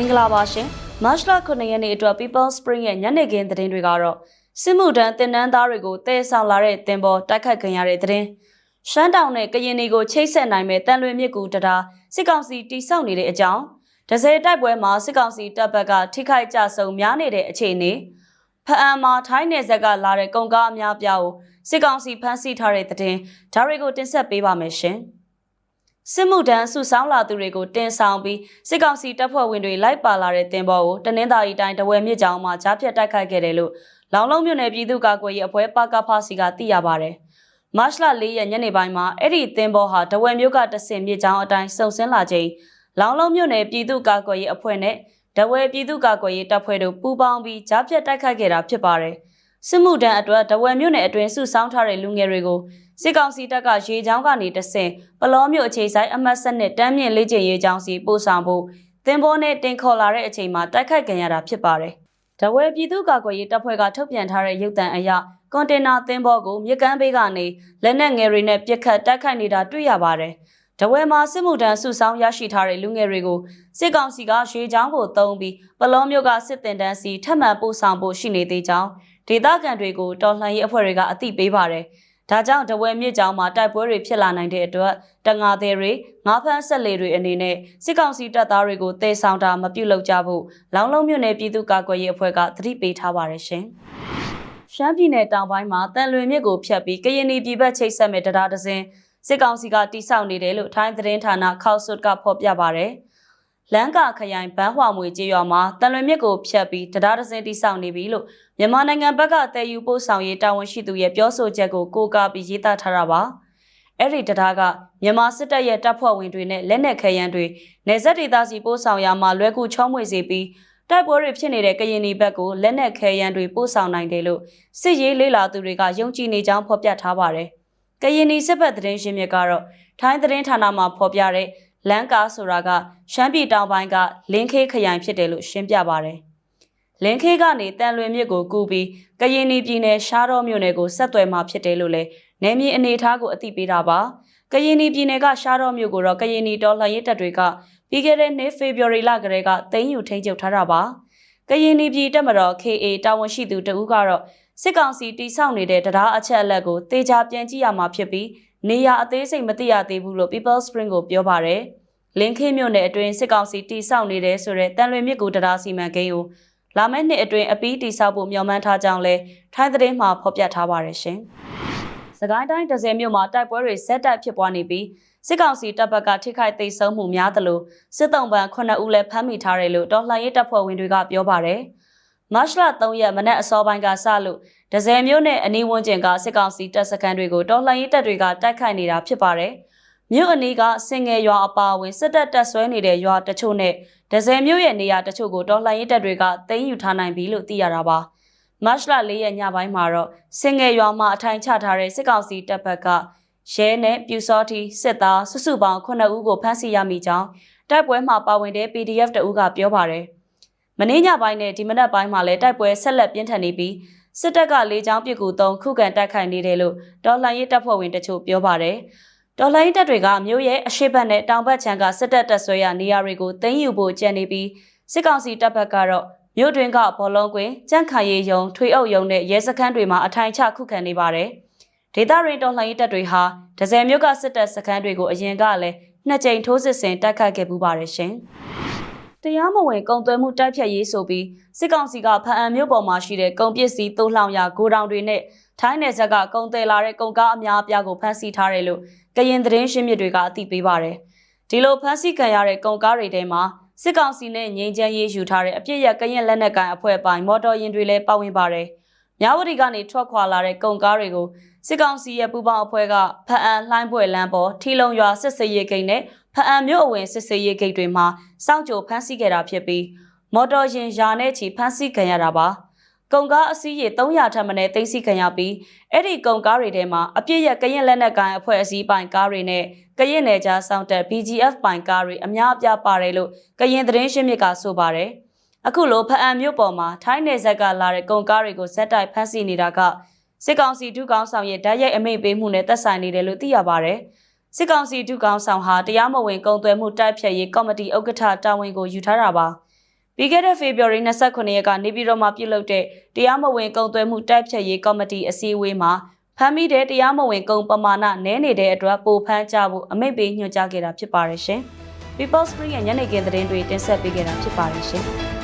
င်္ဂလာပါရှင်မတ်လ9ရက်နေ့အတွက် People Spring ရဲ့ညနေခင်းသတင်းတွေကတော့စစ်မှုထမ်းတင်နန်းသားတွေကိုတည်ဆောင်လာတဲ့တင်ပေါ်တိုက်ခတ်ခံရတဲ့သတင်းရှမ်းတောင်နဲ့ကရင်ပြည်ကိုချိတ်ဆက်နိုင်မဲ့တန်လွင်မြစ်ကူတရာစစ်ကောင်စီတိစောက်နေတဲ့အကြောင်းဒဇယ်တိုက်ပွဲမှာစစ်ကောင်စီတပ်ဘက်ကထိခိုက်ကြဆုံများနေတဲ့အခြေအနေဖအံမှာထိုင်းနယ်ဇက်ကလာတဲ့ကုန်ကားအများပြားကိုစစ်ကောင်စီဖမ်းဆီးထားတဲ့သတင်းဒါတွေကိုတင်ဆက်ပေးပါမယ်ရှင်။ စစ်မှုထမ်းစုဆောင်းလာသူတွေကိုတင်ဆောင်ပြီးစစ်ကောင်စီတပ်ဖွဲ့ဝင်တွေလိုက်ပါလာတဲ့တင်ပေါ်ကိုတနင်္သာရီတိုင်းတဝယ်မြစ်ကြောင်းမှာကြားဖြတ်တိုက်ခိုက်ခဲ့တယ်လို့လောင်လုံးမြို့နယ်ပြည်သူ့ကာကွယ်ရေးအဖွဲ့ပကဖစီကသိရပါဗျ။မတ်လ၄ရက်ညနေပိုင်းမှာအဲ့ဒီတင်ပေါ်ဟာတဝယ်မြို့ကတဆင်မြစ်ကြောင်းအတိုင်းစုံစင်းလာချိန်လောင်လုံးမြို့နယ်ပြည်သူ့ကာကွယ်ရေးအဖွဲ့နဲ့တဝယ်ပြည်သူ့ကာကွယ်ရေးတပ်ဖွဲ့တို့ပူးပေါင်းပြီးကြားဖြတ်တိုက်ခိုက်ခဲ့တာဖြစ်ပါတယ်။စစ်မှုထမ်းအတွက်တဝယ်မြို့နယ်အတွင်းစုဆောင်းထားတဲ့လူငယ်တွေကို စစ်ကောင်စီတပ်ကရေချောင်းကနေတဆင်ပလောမျိုးအခြေဆိုင်အမတ်ဆက်နဲ့တမ်းမြင့်လေးကျင်ရေးချောင်းစီပို့ဆောင်ဖို့တင်ပေါ်နဲ့တင်ခေါ်လာတဲ့အချိန်မှာတိုက်ခိုက်ခံရတာဖြစ်ပါတယ်။တဝဲပြည်သူ့ကာကွယ်ရေးတပ်ဖွဲ့ကထုတ်ပြန်ထားတဲ့ရုပ်သံအရကွန်တင်နာတင်ပေါ်ကိုမြစ်ကမ်းဘေးကနေလက်နက်ငယ်တွေနဲ့ပစ်ခတ်တိုက်ခိုက်နေတာတွေ့ရပါတယ်။တဝဲမှာစစ်မှုထမ်းစုဆောင်းရရှိထားတဲ့လူငယ်တွေကိုစစ်ကောင်စီကရွှေချောင်းကိုတုံးပြီးပလောမျိုးကစစ်တင်တန်းစီထပ်မံပို့ဆောင်ဖို့ရှိနေသေးကြောင်းဒေသခံတွေကိုတော်လှန်ရေးအဖွဲ့တွေကအသိပေးပါတယ်။ ဒါကြောင့်တဝဲမြစ်ကြောင်းမှာတိုက်ပွဲတွေဖြစ်လာနိုင်တဲ့အတွက်တငါသေးတွေငါးဖမ်းဆက်လေတွေအနေနဲ့စစ်ကောင်စီတပ်သားတွေကိုတည်ဆောင်တာမပြုလုပ်ကြဖို့လောင်းလုံးမြို့နယ်ပြည်သူ့ကာကွယ်ရေးအဖွဲ့ကသတိပေးထားပါတယ်ရှင်။ရှမ်းပြည်နယ်တောင်ပိုင်းမှာတန်လွင်မြစ်ကိုဖျက်ပြီးကရင်ပြည်ဘက်ချိတ်ဆက်မဲ့တရားဒဇင်စစ်ကောင်စီကတိစောက်နေတယ်လို့ထိုင်းသတင်းဌာနခောက်ဆွတ်ကဖော်ပြပါတယ်။ လန်ကာခရိုင်ဘန်းဟွာမွေကျေးရွာမှာတန်လွင်မြစ်ကိုဖျက်ပြီးတရားဒဇင်တိစောက်နေပြီလို့မြန်မာနိုင်ငံဘက်ကတည်ယူပို့ဆောင်ရေးတာဝန်ရှိသူရဲ့ပြောဆိုချက်ကိုကိုးကားပြီးရေးသားထားတာပါ။အဲ့ဒီတရားကမြန်မာစစ်တပ်ရဲ့တပ်ဖွဲ့ဝင်တွေနဲ့လက်နက်ခဲယမ်းတွေနေဆက်ဒေသစီပို့ဆောင်ရမှာလွဲကူချောမွေစေပြီးတိုက်ပွဲတွေဖြစ်နေတဲ့ကရင်ပြည်ဘက်ကိုလက်နက်ခဲယမ်းတွေပို့ဆောင်နိုင်တယ်လို့စစ်ရေးလေးလာသူတွေကယုံကြည်နေကြောင်းဖော်ပြထားပါတယ်။ကရင်ပြည်စစ်ဘက်သတင်းရှင်မြစ်ကတော့ထိုင်းသတင်းဌာနမှာဖော်ပြတဲ့ လန်ကာဆိုတာကရှမ်းပြည်တောင်ပိုင်းကလင်းခေးခရိုင်ဖြစ်တယ်လို့ရှင်းပြပါတယ်။လင်းခေးကနေတန်လွင်မြစ်ကိုကူးပြီးကရင်ပြည်နယ်ရှားတော်မြို့နယ်ကိုဆက်သွယ်မှာဖြစ်တယ်လို့လည်းနယ်မြေအနေအထားကိုအသိပေးတာပါ။ကရင်ပြည်နယ်ကရှားတော်မြို့ကိုတော့ကရင်တော်လှန်ရေးတပ်တွေကပြီးခဲ့တဲ့နှစ်ဖေဖော်ဝါရီလကတည်းကသိမ်းယူထိန်းချုပ်ထားတာပါ။ကရင်ပြည်တပ်မတော် KA တာဝန်ရှိသူတဦးကတော့စစ်ကောင်စီတိစောက်နေတဲ့တရားအချက်အလက်ကိုတေချာပြန်ကြည့်ရမှာဖြစ်ပြီး နေရအသေးစိတ်မသိရသေးဘူးလို့ People Spring ကိုပြောပါတယ်။လင်းခေမြို့နယ်အတွင်းစစ်ကောင်စီတိစောက်နေတယ်ဆိုတဲ့တန်လွင်မြစ်ကူတရားစီမံကိန်းကိုလာမယ့်နှစ်အတွင်းအပီးတိစောက်ဖို့မျှော်မှန်းထားကြောင်းလဲထိုင်းသတင်းမှာဖော်ပြထားပါတယ်ရှင်။စကိုင်းတိုင်းဒဇယ်မြို့မှာတိုက်ပွဲတွေဆက်တက်ဖြစ်ပွားနေပြီးစစ်ကောင်စီတပ်ဘက်ကထိခိုက်သိမ်းဆုံးမှုများသလိုစစ်တုံးပန်9ဦးလည်းဖမ်းမိထားတယ်လို့တော်လှန်ရေးတပ်ဖွဲ့ဝင်တွေကပြောပါတယ်။ မတ်လ3ရက်မနက်အစောပိုင်းကစလို့ဒဇယ်မြို့နယ်အနီးဝန်းကျင်ကစစ်ကောင်စီတပ်စခန်းတွေကိုတော်လှန်ရေးတပ်တွေကတိုက်ခိုက်နေတာဖြစ်ပါတယ်။မြို့အနီးကစင်ငယ်ရွာအပါအဝင်စစ်တပ်တပ်ဆွဲနေတဲ့ရွာတချို့နဲ့ဒဇယ်မြို့ရဲ့နေရာတချို့ကိုတော်လှန်ရေးတပ်တွေကသိမ်းယူထားနိုင်ပြီလို့သိရတာပါ။မတ်လ၄ရက်ညပိုင်းမှာတော့စင်ငယ်ရွာမှာအထိုင်ချထားတဲ့စစ်ကောင်စီတပ်ဘက်ကရဲနဲ့ပြူစောတီစစ်သားစုစုပေါင်း9ဦးကိုဖမ်းဆီးရမိကြောင်းတိုက်ပွဲမှာပါဝင်တဲ့ PDF တအူးကပြောပါတယ်။ မင်းညပိုင်းနဲ့ဒီမနက်ပိုင်းမှာလည်းတိုက်ပွဲဆက်လက်ပြင်းထန်နေပြီးစစ်တပ်ကလေကြောင်းပစ်ကူသုံးခုခံတိုက်ခိုက်နေတယ်လို့ဒေါ်လှန်ရေးတပ်ဖွဲ့ဝင်တချို့ပြောပါတယ်။ဒေါ်လှန်ရေးတပ်တွေကမြို့ရဲ့အရှိတ်ဘက်နဲ့တောင်ဘက်ခြမ်းကစစ်တပ်တပ်ဆွဲရနေရာတွေကိုသိမ်းယူဖို့ကြံနေပြီးစစ်ကောင်စီတပ်ဘက်ကတော့မြို့တွင်ကဘောလုံးကွင်းကြန့်ခိုင်ရီယုံထွေအုပ်ယုံနဲ့ရဲစခန်းတွေမှာအထိုင်ချခုခံနေပါတယ်။ဒေသရင်းတော်လှန်ရေးတပ်တွေဟာဒဇယ်မြို့ကစစ်တပ်စခန်းတွေကိုအရင်ကလည်းနှစ်ကြိမ်ထိုးစစ်ဆင်တိုက်ခတ်ခဲ့ပူပါတယ်ရှင်။ တရားမဝင်ကုန်သွယ်မှုတိုက်ဖြတ်ရေးဆိုပြီးစစ်ကောင်စီကဖအံမြို့ပေါ်မှာရှိတဲ့ကုန်ပစ္စည်းသိုးလှောင်ရာဂိုဒေါင်တွေနဲ့ထိုင်းနယ်စပ်ကကုန်တယ်လာတဲ့ကုန်ကားအများအပြားကိုဖမ်းဆီးထားတယ်လို့ကရင်သတင်းရှင်းမြစ်တွေကအသိပေးပါတယ်။ဒီလိုဖမ်းဆီးခံရတဲ့ကုန်ကားတွေထဲမှာစစ်ကောင်စီနဲ့ငြိမ်းချမ်းရေးယူထားတဲ့အပြစ်ရကရင်လက်နက်ကိုင်အဖွဲ့ပိုင်မော်တော်ယာဉ်တွေလည်းပါဝင်ပါတယ်။မြဝတီကနေထွက်ခွာလာတဲ့ကုန်ကားတွေကိုစစ်ကောင်စီရဲ့ပူးပေါင်းအဖွဲ့ကဖအံလှိုင်းပွဲလမ်းပေါ်ထီလုံရွာစစ်စေးရေးဂိတ်နဲ့ ဖအံမြို့အဝင်စစ်စေးရေးဂိတ်တွေမှာစောင့်ကြိုဖမ်းဆီးခဲ့တာဖြစ်ပြီးမော်တော်ယာဉ်ယာနဲ့ချီဖမ်းဆီးခံရတာပါ။ကုန်ကားအစီးရေ300ထပ်မံနဲ့သိမ်းဆီးခံရပြီးအဲ့ဒီကုန်ကားတွေထဲမှာအပြစ်ရကရင်လက်နက်ကိုင်အဖွဲ့အစည်းပိုင်ကားတွေနဲ့ကရင်နယ်ကြားစောင့်တက် BGF ပိုင်ကားတွေအများအပြားပါတယ်လို့ကရင်သတင်းရှင်းမြစ်ကဆိုပါတယ်။အခုလိုဖအံမြို့ပေါ်မှာထိုင်းနယ်ဇက်ကလာတဲ့ကုန်ကားတွေကိုဇက်တိုက်ဖမ်းဆီးနေတာကစစ်ကောင်စီဒုကောင်ဆောင်ရဲ့ဓာတ်ရိုက်အမိန့်ပေးမှုနဲ့သက်ဆိုင်နေတယ်လို့သိရပါဗျ။ စစ်ကောင်စီဒုကောင်ဆောင်ဟာတရားမဝင်ကုန်သွယ်မှုတိုက်ဖျက်ရေးကော်မတီဥက္ကဋ္ဌတာဝန်ကိုယူထားတာပါပြီးခဲ့တဲ့ဖေဖော်ဝါရီ29ရက်ကနေပြည်တော်မှာပြုလုပ်တဲ့တရားမဝင်ကုန်သွယ်မှုတိုက်ဖြတ်ရေးကော်မတီအစည်းအဝေးမှာဖမ်းမိတဲ့တရားမဝင်ကုန်ပမာဏနည်းနေတဲ့အတွက်ပိုဖမ်းကြဖို့အမိန့်ပေးညွှန်ကြားခဲ့တာဖြစ်ပါတယ်ရှင်။ People Spring ရဲ့ညနေခင်းသတင်းတွေတင်ဆက်ပေးခဲ့တာဖြစ်ပါတယ်ရှင်။